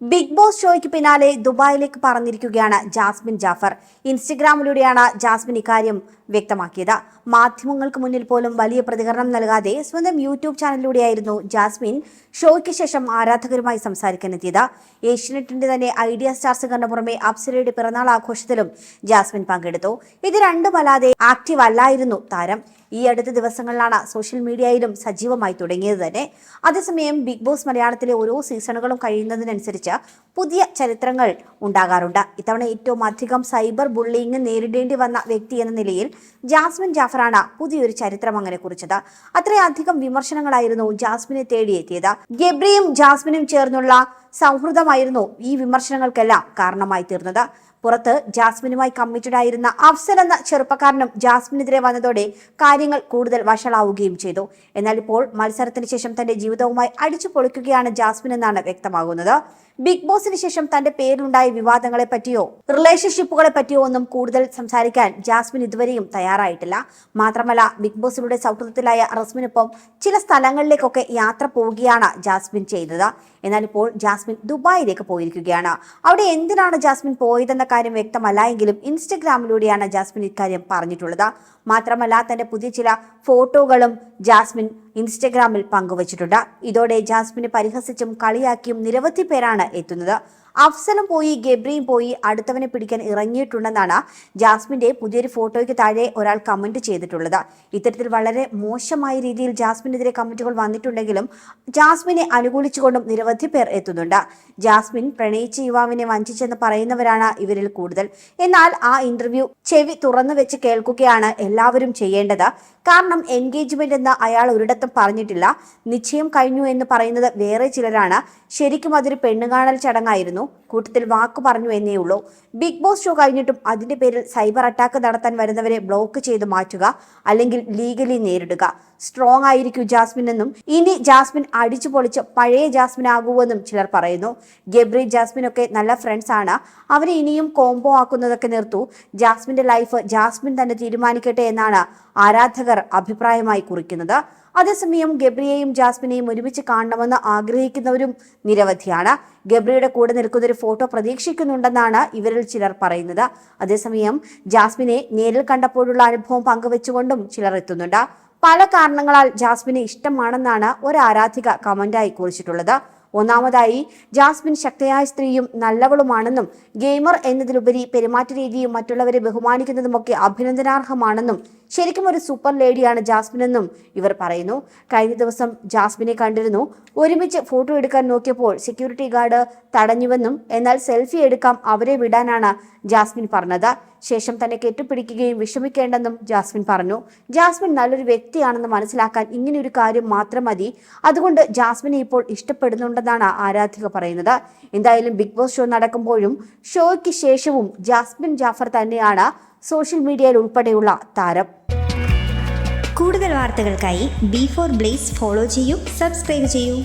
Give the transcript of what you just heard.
Big boss ഷോയ്ക്ക് പിന്നാലെ ദുബായിലേക്ക് പറഞ്ഞിരിക്കുകയാണ് ജാസ്മിൻ ജാഫർ. ഇൻസ്റ്റഗ്രാമിലൂടെയാണ് ജാസ്മിൻ ഇക്കാര്യം വ്യക്തമാക്കിയത്. മാധ്യമങ്ങൾക്ക് മുന്നിൽ പോലും വലിയ പ്രതികരണം നൽകാതെ സ്വന്തം യൂട്യൂബ് ചാനലിലൂടെയായിരുന്നു ജാസ്മിൻ ഷോയ്ക്ക് ശേഷം ആരാധകരുമായി സംസാരിക്കാനെത്തിയത് ഏഷ്യനെറ്റിന്റെ തന്നെ ഐഡിയ സ്റ്റാർസ് കണ്ട പുറമെ അപ്സരയുടെ പിറന്നാൾ ആഘോഷത്തിലും ജാസ്മിൻ പങ്കെടുത്തു. ഇത് രണ്ടുമല്ലാതെ ആക്റ്റീവ് അല്ലായിരുന്നു താരം. ഈ അടുത്ത ദിവസങ്ങളിലാണ് സോഷ്യൽ മീഡിയയിലും സജീവമായി തുടങ്ങിയത് തന്നെ. അതേസമയം ബിഗ് ബോസ് മലയാളത്തിലെ ഓരോ സീസണുകളും കഴിയുന്നതിനനുസരിച്ച് പുതിയ ചരിത്രങ്ങൾ ഉണ്ടാകാറുണ്ട്. ഇത്തവണ ഏറ്റവും അധികം സൈബർ ബുള്ളിങ് നേരിടേണ്ടി വന്ന വ്യക്തി എന്ന നിലയിൽ ജാസ്മിൻ ജാഫറാണ് പുതിയൊരു ചരിത്രം അങ്ങനെ കുറിച്ചത്. അത്രയധികം വിമർശനങ്ങളായിരുന്നു ജാസ്മിനെ തേടിയെത്തിയത്. ഗബ്രിയും ജാസ്മിനും ചേർന്നുള്ള സൗഹൃദമായിരുന്നു ഈ വിമർശനങ്ങൾക്കെല്ലാം കാരണമായി തീർന്നത്. പുറത്ത് ജാസ്മിനുമായി കമ്മിറ്റഡ് ആയിരുന്ന അഫ്സൽ എന്ന ചെറുപ്പക്കാരനും ജാസ്മിനെതിരെ വന്നതോടെ കാര്യങ്ങൾ കൂടുതൽ വഷളാവുകയും ചെയ്തു. എന്നാൽ ഇപ്പോൾ മത്സരത്തിന് ശേഷം തന്റെ ജീവിതവുമായി അടിച്ചു പൊളിക്കുകയാണ് ജാസ്മിൻ എന്നാണ് വ്യക്തമാകുന്നത്. ബിഗ് ബോസിന് ശേഷം തന്റെ പേരിലുണ്ടായ വിവാദങ്ങളെ പറ്റിയോ റിലേഷൻഷിപ്പുകളെ പറ്റിയോ ഒന്നും കൂടുതൽ സംസാരിക്കാൻ ജാസ്മിൻ ഇതുവരെയും തയ്യാറായിട്ടില്ല. മാത്രമല്ല ബിഗ് ബോസിലൂടെ സൗഹൃദത്തിലായ റസ്മിനൊപ്പം ചില സ്ഥലങ്ങളിലേക്കൊക്കെ യാത്ര പോവുകയാണ് ജാസ്മിൻ ചെയ്തത്. എന്നാൽ ഇപ്പോൾ ജാസ്മിൻ ദുബായിലേക്ക് പോയിരിക്കുകയാണ്. അവിടെ എന്തിനാണ് ജാസ്മിൻ പോയതെന്ന കാര്യം വ്യക്തമല്ല എങ്കിലും ഇൻസ്റ്റഗ്രാമിലൂടെയാണ് ജാസ്മിൻ ഇക്കാര്യം പറഞ്ഞിട്ടുള്ളത്. മാത്രമല്ല തന്റെ പുതിയ ചില ഫോട്ടോകളും ജാസ്മിൻ ഇൻസ്റ്റഗ്രാമിൽ പങ്കുവച്ചിട്ടുണ്ട്. ഇതോടെ ജാസ്മിനെ പരിഹസിച്ചും കളിയാക്കിയും നിരവധി പേരാണ് എത്തുന്നത്. അഫ്സലും പോയി ഗബ്രിയും പോയി അടുത്തവനെ പിടിക്കാൻ ഇറങ്ങിയിട്ടുണ്ടെന്നാണ് ജാസ്മിന്റെ പുതിയൊരു ഫോട്ടോയ്ക്ക് താഴെ ഒരാൾ കമന്റ് ചെയ്തിട്ടുള്ളത്. ഇത്തരത്തിൽ വളരെ മോശമായ രീതിയിൽ ജാസ്മിനെതിരെ കമന്റുകൾ വന്നിട്ടുണ്ടെങ്കിലും ജാസ്മിനെ അനുകൂലിച്ചുകൊണ്ടും നിരവധി പേർ എത്തുന്നുണ്ട്. ജാസ്മിൻ പ്രണയിച്ച യുവാവിനെ വഞ്ചിച്ചെന്ന് പറയുന്നവരാണ് ഇവരിൽ കൂടുതൽ. എന്നാൽ ആ ഇന്റർവ്യൂ ചെവി തുറന്നു വെച്ച് കേൾക്കുകയാണ് എല്ലാവരും ചെയ്യേണ്ടത്. കാരണം എൻഗേജ്മെന്റ് എന്ന് അയാൾ ഒരിടത്തും പറഞ്ഞിട്ടില്ല. നിശ്ചയം കഴിഞ്ഞു എന്ന് പറയുന്നത് വേറെ ചിലരാണ്. ശരിക്കും അതൊരു പെണ്ണുകാണൽ ചടങ്ങായിരുന്നു. കൂട്ടത്തിൽ വാക്ക് പറഞ്ഞു എന്നേ ഉള്ളൂ. ബിഗ് ബോസ് ഷോ കഴിഞ്ഞിട്ടും അതിന്റെ പേരിൽ സൈബർ അറ്റാക്ക് നടത്താൻ വരുന്നവരെ ബ്ലോക്ക് ചെയ്ത് മാറ്റുക അല്ലെങ്കിൽ ലീഗലി നേരിടുക. സ്ട്രോങ് ആയിരിക്കും ജാസ്മിൻ എന്നും. ഇനി ജാസ്മിൻ അടിച്ചു പൊളിച്ച് പഴയ ജാസ്മിൻ ആകുമെന്നും ചിലർ പറയുന്നു. ഗബ്രി ജാസ്മിൻ ഒക്കെ നല്ല ഫ്രണ്ട്സ് ആണ്. അവരെ ഇനിയും കോംബോ ആക്കുന്നതൊക്കെ നിർത്തു. ജാസ്മിന്റെ ലൈഫ് ജാസ്മിൻ തന്നെ തീരുമാനിക്കട്ടെ എന്നാണ് ആരാധകർ അഭിപ്രായമായി കുറിക്കുന്നത്. അതേസമയം ഗബ്രിയെയും ജാസ്മിനെയും ഒരുമിച്ച് കാണണമെന്ന് ആഗ്രഹിക്കുന്നവരും നിരവധിയാണ്. ഗബ്രിയുടെ കൂടെ നിൽക്കുന്ന ഒരു ഫോട്ടോ പ്രതീക്ഷിക്കുന്നുണ്ടെന്നാണ് ഇവരിൽ ചിലർ പറയുന്നത്. അതേസമയം ജാസ്മിനെ നേരിൽ കണ്ടപ്പോഴുള്ള അനുഭവം പങ്കുവെച്ചുകൊണ്ടും ചിലർ എത്തുന്നുണ്ട്. പല കാരണങ്ങളാൽ ജാസ്മിനെ ഇഷ്ടമാണെന്നാണ് ഒരു ആരാധിക കമന്റായി കുറിച്ചിട്ടുള്ളത്. ഒന്നാമതായി ജാസ്മിൻ ശക്തയായ സ്ത്രീയും നല്ലവളുമാണെന്നും ഗെയിമർ എന്നതിലുപരി പെരുമാറ്റ രീതിയും മറ്റുള്ളവരെ ബഹുമാനിക്കുന്നതുമൊക്കെ അഭിനന്ദനാർഹമാണെന്നും ശരിക്കും ഒരു സൂപ്പർ ലേഡിയാണ് ജാസ്മിൻ എന്നും ഇവർ പറയുന്നു. കഴിഞ്ഞ ദിവസം ജാസ്മിനെ കണ്ടിരുന്നു. ഒരുമിച്ച് ഫോട്ടോ എടുക്കാൻ നോക്കിയപ്പോൾ സെക്യൂരിറ്റി ഗാർഡ് തടഞ്ഞുവെന്നും എന്നാൽ സെൽഫി എടുക്കാം അവരെ വിടാനാണ് ജാസ്മിൻ പറഞ്ഞത്. ശേഷം തന്നെ കെട്ടിപ്പിടിക്കുകയും വിഷമിക്കേണ്ടെന്നും ജാസ്മിൻ പറഞ്ഞു. ജാസ്മിൻ നല്ലൊരു വ്യക്തിയാണെന്ന് മനസ്സിലാക്കാൻ ഇങ്ങനെയൊരു കാര്യം മാത്രം മതി. അതുകൊണ്ട് ജാസ്മിനെ ഇപ്പോൾ ഇഷ്ടപ്പെടുന്നുണ്ടെന്നാണ് ആരാധിക പറയുന്നത്. എന്തായാലും ബിഗ് ബോസ് ഷോ നടക്കുമ്പോഴും ഷോയ്ക്ക് ശേഷവും ജാസ്മിൻ ജാഫർ തന്നെയാണ് സോഷ്യൽ മീഡിയയിൽ ഉൾപ്പെടെയുള്ള താരം. കൂടുതൽ വാർത്തകൾക്കായി ബി ഫോർ ബ്ലേസ് ഫോളോ ചെയ്യൂ സബ്സ്ക്രൈബ് ചെയ്യൂ.